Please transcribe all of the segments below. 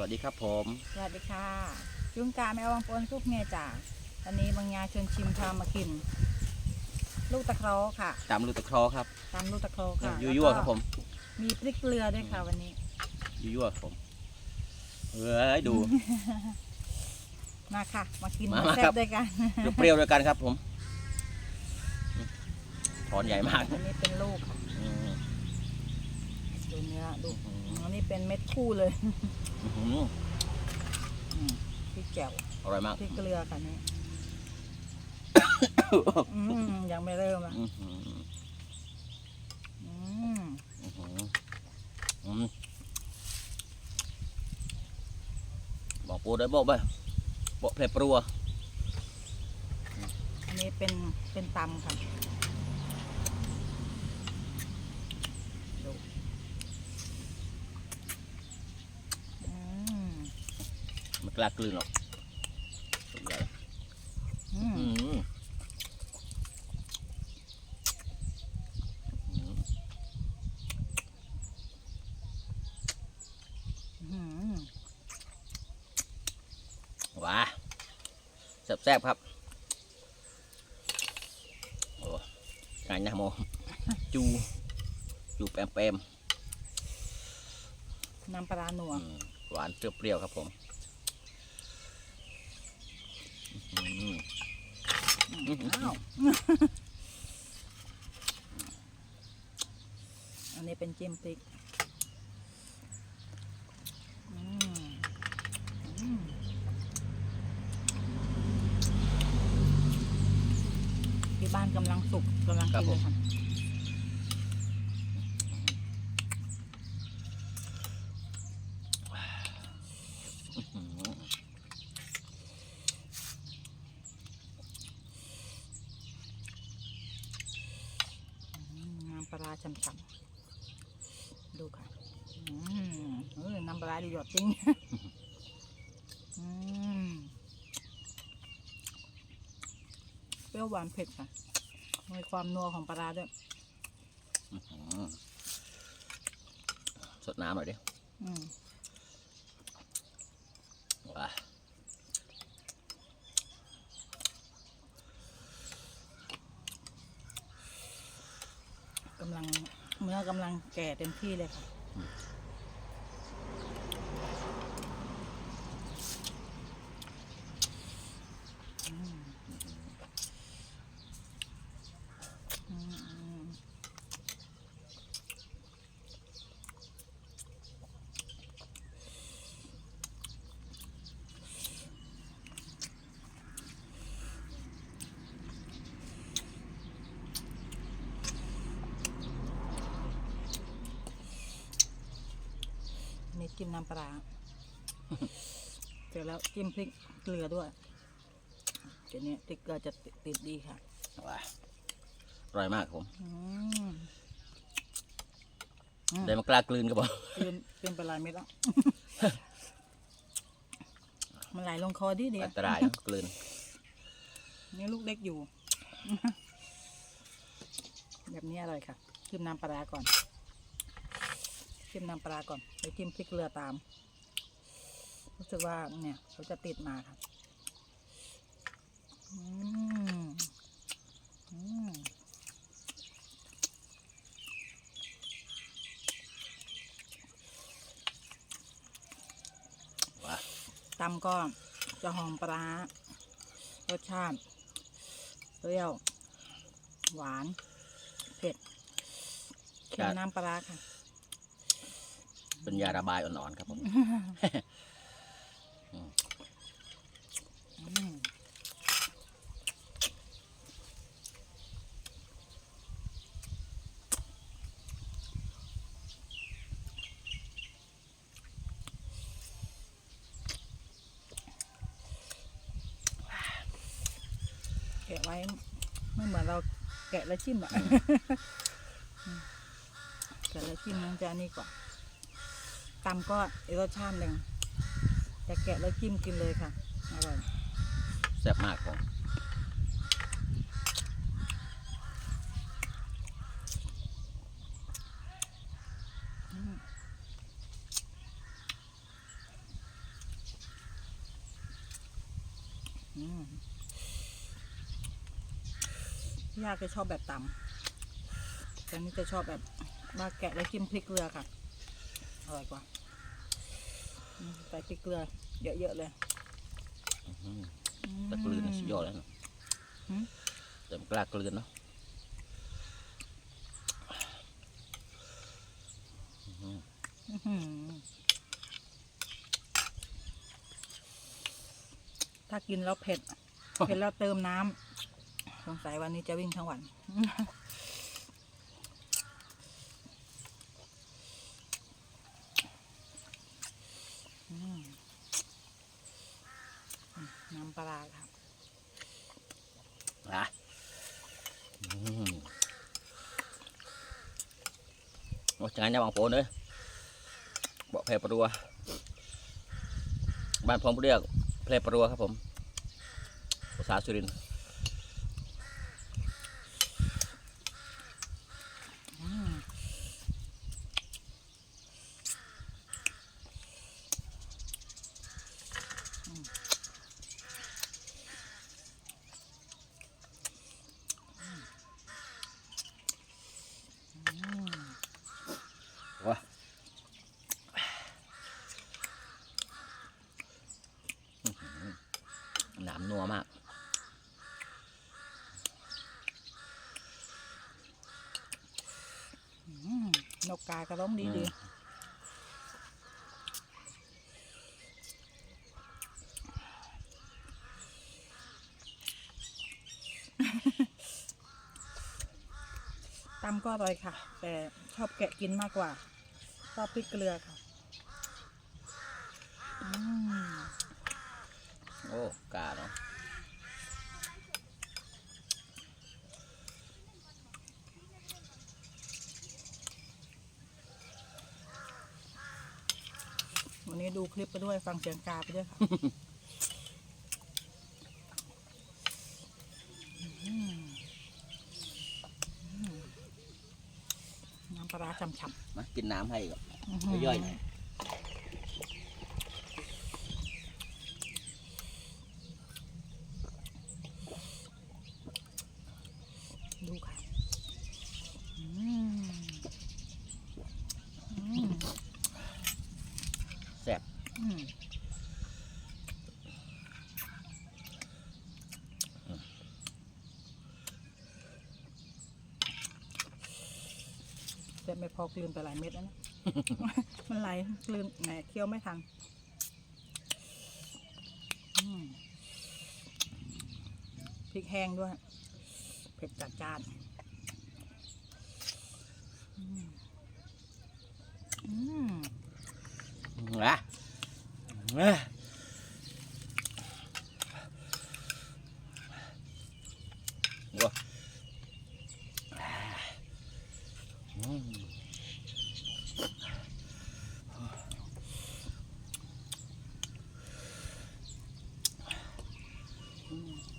วัสดีครับผม สวัสดีค่ะยุงกาแมววังปนทุกเมียจ่าวันนี้บางยาชวนชิมพามากิน ลูกตะเคราค่ะตามลูกตะเคราะห์ครับ ตามลูกตะเคราค่ะยั่วยั่วๆครับผม มีพริกเกลือด้วยค่ะวันนี้ ยั่วยั่วๆครับผมเอ้ยดู มาค่ะ มากินมามามาแซ่ครับ บด้วยกัน เปรี้ยวๆด้วยกันครับผมถอนใหญ่มากอันนี้เป็นลูกค่ะอืมดูเนื้อดูอื้อหืออันนี้เป็นเม็ดคู่เลยอื้อหืออืมพริกแจ่วอร่อยมากพริกเกลือค่ะนี่ อืมยังไม่เริ่มอะอื้อหืออืมอื้อหืออืมบอกปูได้บอกไปบอกเพลปรัวอันนี้เป็นเป็นตำค่ะดูอืม ไม่ กล้ากลืนหรอกสุดยอดอืมอืมอื้อหืออืมว้าแซ่บๆครับ โอ้ไงนะโมจู จูแปมแปมน้ำปลาร้าหนัวๆอืมหวานเปรี้ยวๆครับผมอื้อหือ อืมอ้าวอันนี้เป็นจิ้มพริกอืมอืมที่บ้านกำลังสุกกำลังกินเลยค่ะ อื้อหือ อืมน้ำปลาร้าฉ่ำๆดูค่ะอืมเออน้ำปลาร้าดีหยดจริง อืม เปรี้ยวหวานเผ็ดค่ะมีความนัวของปลาร้าด้วยอื้อหือสดน้ำหน่อยดิอืมว้ากำลังเนื้อกำลังแก่เต็มที่เลยค่ะ นนี่จิ้มน้ำปลาร้าเสร็จแล้วจิ้มพริกเกลือด้วยเดี๋ยวนี้พริกเกลือจะติดติดดีค่ะว้าอร่อยมากครับผมอืมอืมได้มากล้ากลืนครับผมเป็นเป็นปลาไหลเม็ดแล้วมันไหลลงคอดีเดียอันตรายนะกลืนนี่ลูกเล็กอยู่ แบบนี้อร่อยค่ะจิ้มน้ำปลาร้าก่อน จิ้มน้ำปลาร้าก่อนแล้วจิ้มพริกเกลือตาม รู้สึกว่าเนี่ยเขาจะติดมาค่ะอืมอืมว้าตำก็จะหอมปลาร้ารสชาติเปรี้ยว หวาน เผ็ดเค็มน้ำปลาร้าค่ะ เป็นยาระบายอ่อนๆครับผมอืมแกะไว้ไม่เหมือนเราแกะแล้วชิมอะอืมแกะแล้วชิมมันจะอันนี่กว่า ตำก็อรสชาติหนึ่งแต่แกะแล้วกิ้มกินเลยค่ะอร่อยแซ่บมากผมยากจะชอบแบบต่ำแต่นี่จะชอบแบบมาแกะแล้วกินพริกเกลือค่ะอร่อยกว่า ใส่พริกเกลือเยอะๆเลยอืมอืมตะกลืนน่ะสุดยอดแล้วเนอะหืมแต่มันกล้ากลืนเนาะอื้อหือถ้ากินแล้วเผ็ด เผ็ดแล้วเติมน้ำสงสัยวันนี้จะวิ่งทั้งวัน อืมน้ำปลาร้าครับ อะอืม โอ้จังไงเนี่ยบางโปนเลยบอกแพรปรัว บ้านผมเรียกแพรปรัวครับผมภาษาสุรินทร์ อืมอืมอืม ว้าอื้อหือ หนามนัวมากอืมนกกากระร้องดีอืดีมตำก็อร่อยค่ะ แต่ชอบแกะกินมากกว่า ชอบพริกเกลือค่ะอืมโอ้กาเนาะวันนี้ดูคลิปไปด้วยฟังเสียงกาไปด้วยค่ะอืมอืมน้ำปลาร้าฉ่ำมากินน้ำให้ก่อนๆอื้อหืย่อยหน่อย ดูค่ะ อืมอืม แซ่บ อืม แต่ไม่พอกลืนไปหลายเม็ดแล้วนะ มันไหลกลืนแหมเคี้ยวไม่ทันอืมพริกแห้งด้วย เผ็ดจัดจ้านอืมอืมอะเอ้ยโอ้อืม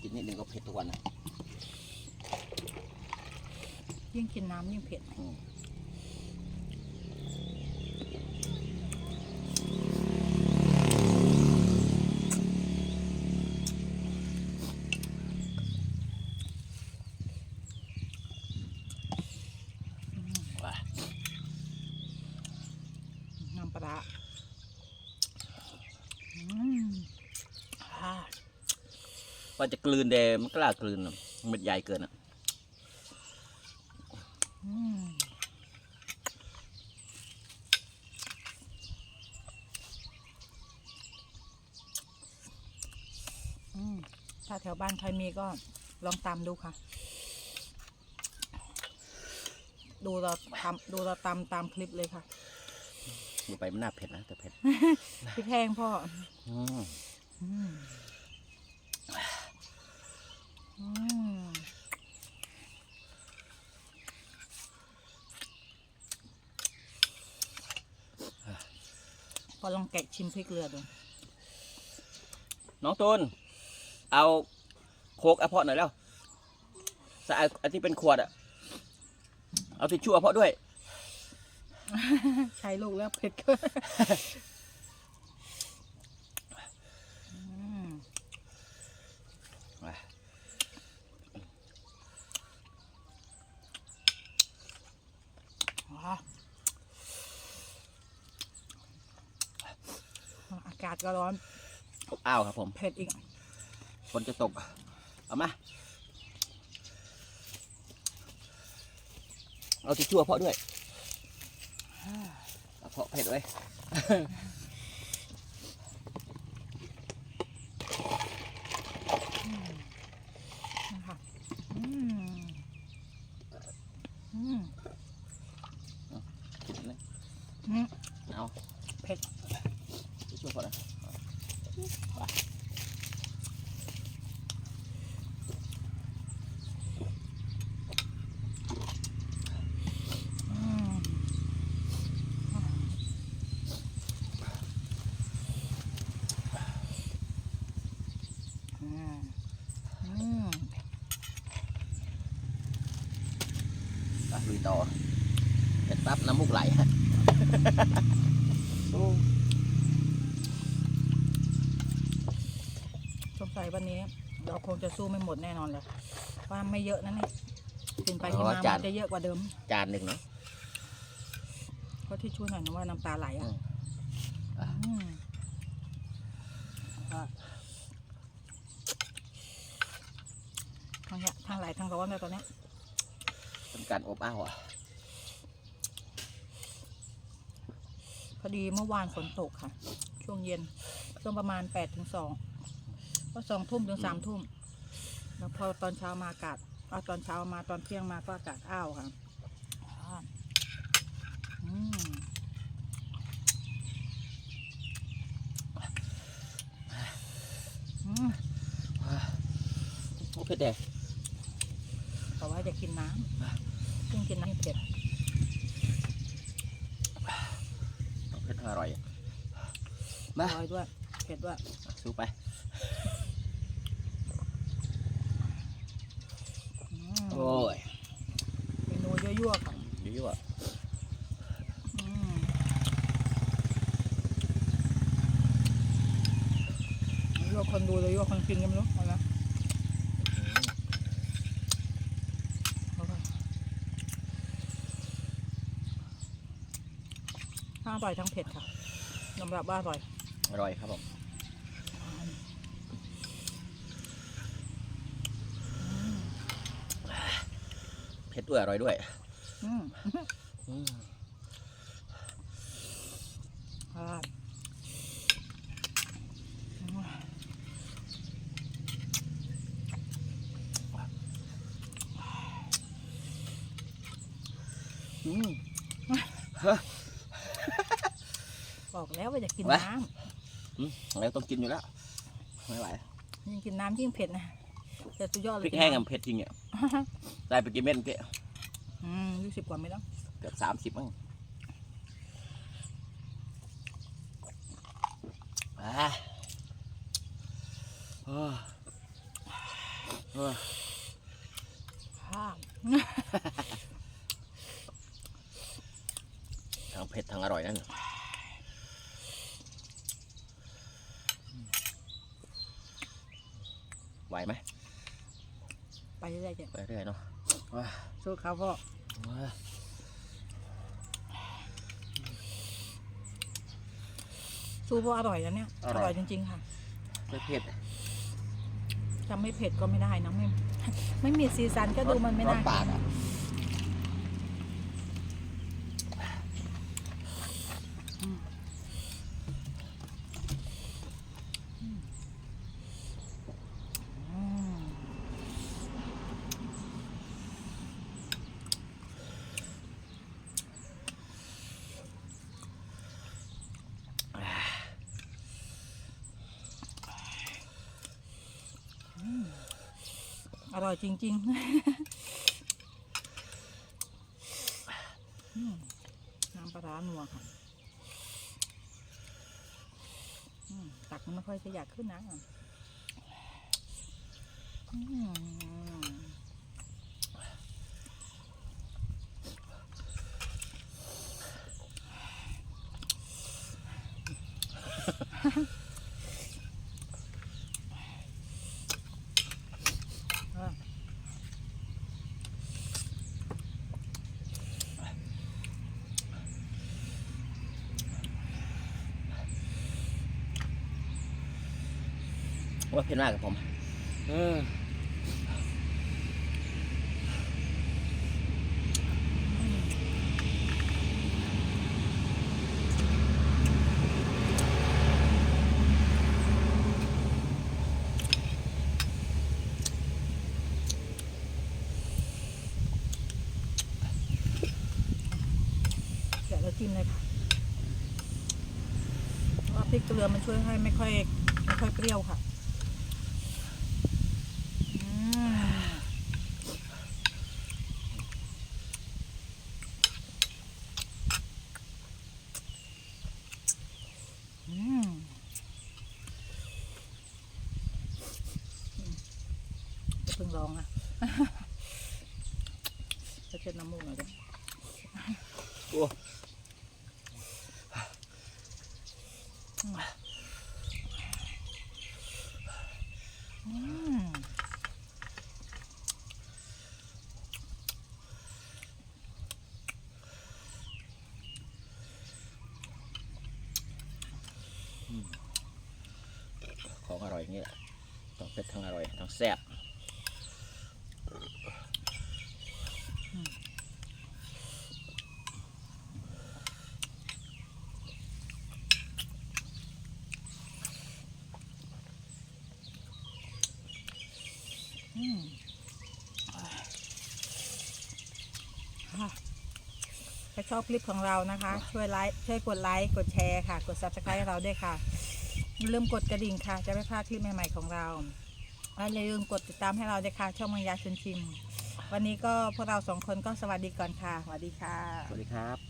กินนิดนึงก็เผ็ดทุกวันนะยิ่งกินน้ำยิ่งเผ็ด อืม ว่ะน้ำปลาร้าอืมอ่าว่าจะกลืนเดมันกล้ากลืนอะเม็ดใหญ่เกินอะอืมอืมถ้าแถวบ้านใครมีก็ลองตามดูค่ะ ดูเราทำดูเราตามตามคลิปเลยค่ะดูไปมันน่าเผ็ดนะแต่เผ็ดพริกแห้งพ่ออืมอืมอืมพอลองแกะชิมพริกเกลือดูน้องตูนเอาโคกอะเพาะหน่อยแล้วสะอาดอันที่เป็นขวดอะ เอาติชชู่เเพาะด้วย ใช้ลูกแล้วเผ็ดก็อากาศก็ร้อนอบอ้าวครับผม เผ็ดอีก ฝนจะตก เอามา เอาทิชชู่เพาะด้วยเอาเพาะเผ็ดไว้นะคะอืมอืมกินเลยอืมเอาเผ็ดทิชชู่เพาะนะไป อืมอืมอืม ไปลุยต่อเผ็ดปั๊บน้ำมูกไหลฮะโอ้ สงสัยวันนี้ เราคงจะสู้ไม่หมดแน่นอนเลยว่าไม่เยอะนะเนี่ยกินไปกินมามันจะเยอะกว่าเดิม จานหนึ่งเนาะ เพราะที่ช่วยหน่อยนะว่าน้ำตาไหลอือะมอะอืมอะทั้งเนี่ยทั้งไหลทั้งร้อนเลยตอนเนี้ยเป็นการอบอ้าวอะพอดีเมื่อวานฝนตกค่ะ ช่วงเย็นช่วงประมาณแปดถึงสอง ก็สองทุ่มถึงสามทุ่มแล้วพอตอนเช้ามาอากาศเอาตอนเช้ามาตอนเที่ยงมาก็อากาศอ้าวค่ะอ่าอืมอืมโอ้เผ็ดแดงแต่ว่าจะกินน้ำซึ่งกินน้ำเผ็ดเผ็ดอร่อยอมาร่อยด้วยเผ็ดด้วยสู้ไป อืม โอ้ย เมนูยั่วๆค่ะ ยั่ว อืม ยั่วคนดูเลยยั่วคนกินกันไม่รู้เอาละเอาไปทั้งอร่อยทั้งเผ็ดค่ะยอมรับว่าอร่อย อร่อยครับผมเผ็ดด้วยอร่อยด้วย อืม อืม อ่าอืม อืม บอกแล้วว่าจะกินไว้น้อืมแล้วต้องกินอยู่แล้ว ไม่ไหวำยิ่งกินน้ำยิ่งเผ็ดนะแต่สุดยอดเลพยริกแห้งกับเผ็ดจริงอะได้ไปกี่เม็ดเมื่อกี้อืมยี่สิบกว่าไม่ต้องเกือบสามสิบมั้งอ่าโอ้โอ้ค่ะทั้ง เผ็ดทั้งอร่อยนั่นไหวไหมไปเรื่อยๆจ้ะไปเรื่อยเนาะว้าสู้เขาพ่อว้าสู้เพราะอร่อยแล้วเนี่ยอร่อยจริง ๆ ค่ะไม่เผ็ดจะไม่เผ็ดก็ไม่ได้นะไม่ไม่มีซีซันก็ดูมันไม่ร้อน่านปากอะ ร่อยจริง ๆน้ำปลาร้านัวค่ะตักมันไม่ค่อยจะอยากขึ้นนะ ว่าเผ็ดมากกับผมเออๆแกะแล้วจิ้มเลยค่ะเพราะว่าพริกเกลือมันช่วยให้ไม่ค่อยไม่ค่อยเปรี้ยวค่ะอืมอืมจะเพิ่งลองอะจะเช็ดน้ำมูกหน่อยดิโอ้อืม ของอร่อยอย่างนี้แหละต้องเผ็ดทั้งอร่อยทั้งแซ่บ อืมอะถ้า ชอบคลิปของเรานะคะ ช่วยไลค์ช่วยกดไลค์กดแชร์ค่ะ กด subscribe ให้เราด้วยค่ะอย่าลืมกดกระดิ่งค่ะ จะไม่พลาดคลิปใหม่ ๆ ของเราและอย่าลืมกดติดตามให้เราด้วยค่ะ ช่องมังยาชวนชิม วันนี้ก็พวกเราสองคนก็สวัสดีก่อนค่ะสวัสดีค่ะ สวัสดีครับ